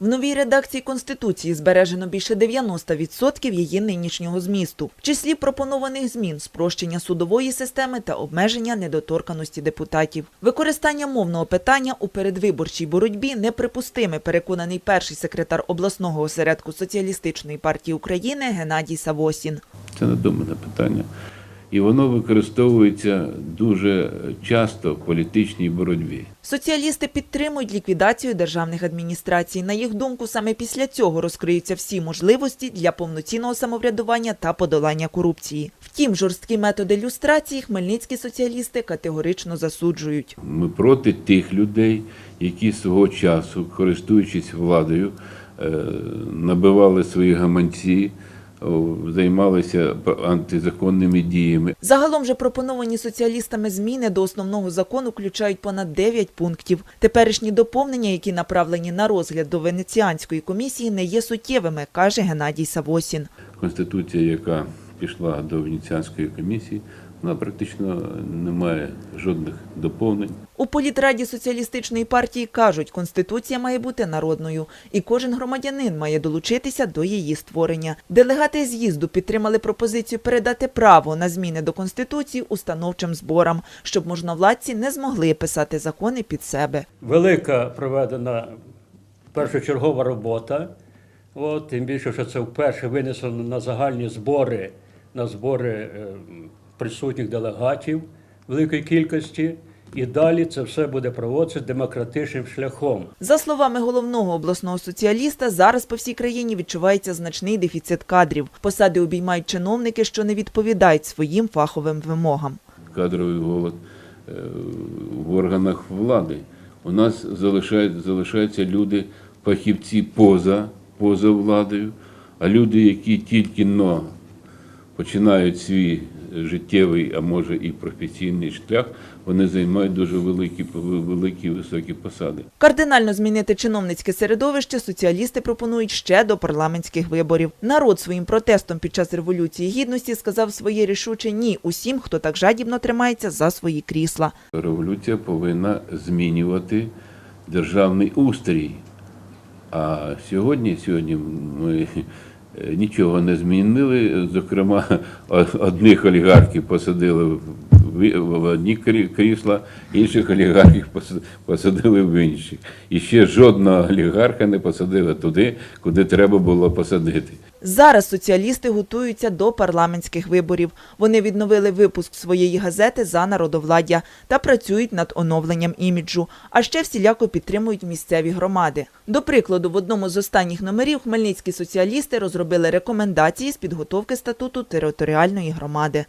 В новій редакції Конституції збережено більше 90% її нинішнього змісту. В числі пропонованих змін спрощення судової системи та обмеження недоторканості депутатів. Використання мовного питання у передвиборчій боротьбі неприпустиме, переконаний перший секретар обласного осередку Соціалістичної партії України Геннадій Савосін. Це надумане питання. І воно використовується дуже часто в політичній боротьбі. Соціалісти підтримують ліквідацію державних адміністрацій. На їх думку, саме після цього розкриються всі можливості для повноцінного самоврядування та подолання корупції. Втім, жорсткі методи люстрації хмельницькі соціалісти категорично засуджують. Ми проти тих людей, які свого часу, користуючись владою, е, набивали свої гаманці, займалися антизаконними діями. Загалом же пропоновані соціалістами зміни до основного закону включають понад 9 пунктів. Теперішні доповнення, які направлені на розгляд до Венеціанської комісії, не є суттєвими, каже Геннадій Савосін. Конституція, яка пішла до Венеціанської комісії, вона практично не має жодних доповнень. У політраді соціалістичної партії кажуть, конституція має бути народною, і кожен громадянин має долучитися до її створення. Делегати з'їзду підтримали пропозицію передати право на зміни до конституції установчим зборам, щоб можновладці не змогли писати закони під себе. велика проведена першочергова робота. От, тим більше, що це вперше винесено на загальні збори, на збори е, присутніх делегатів великої кількості. І далі це все буде проводитися демократичним шляхом. За словами головного обласного соціаліста, зараз по всій країні відчувається значний дефіцит кадрів. Посади обіймають чиновники, що не відповідають своїм фаховим вимогам. кадровий голод е, в органах влади. У нас залишають, залишаються люди, фахівці поза, поза владою, а люди, які тільки но починають свій життєвий, а може і професійний шлях, вони займають дуже великі, великі високі посади. Кардинально змінити чиновницьке середовище соціалісти пропонують ще до парламентських виборів. Народ своїм протестом під час революції гідності сказав своє рішуче ні усім, хто так жадібно тримається за свої крісла. Революція повинна змінювати державний устрій. А сьогодні, сьогодні ми е, нічого не змінили. Зокрема, одних олігархів посадили в- одні крі- крісла, інших олігархів пос- посадили в інші. І ще жодного олігарха не посадили туди, куди треба було посадити. Зараз соціалісти готуються до парламентських виборів. Вони відновили випуск своєї газети за народовладдя та працюють над оновленням іміджу, а ще всіляко підтримують місцеві громади. До прикладу, в одному з останніх номерів хмельницькі соціалісти розробили рекомендації з підготовки статуту територіальної громади.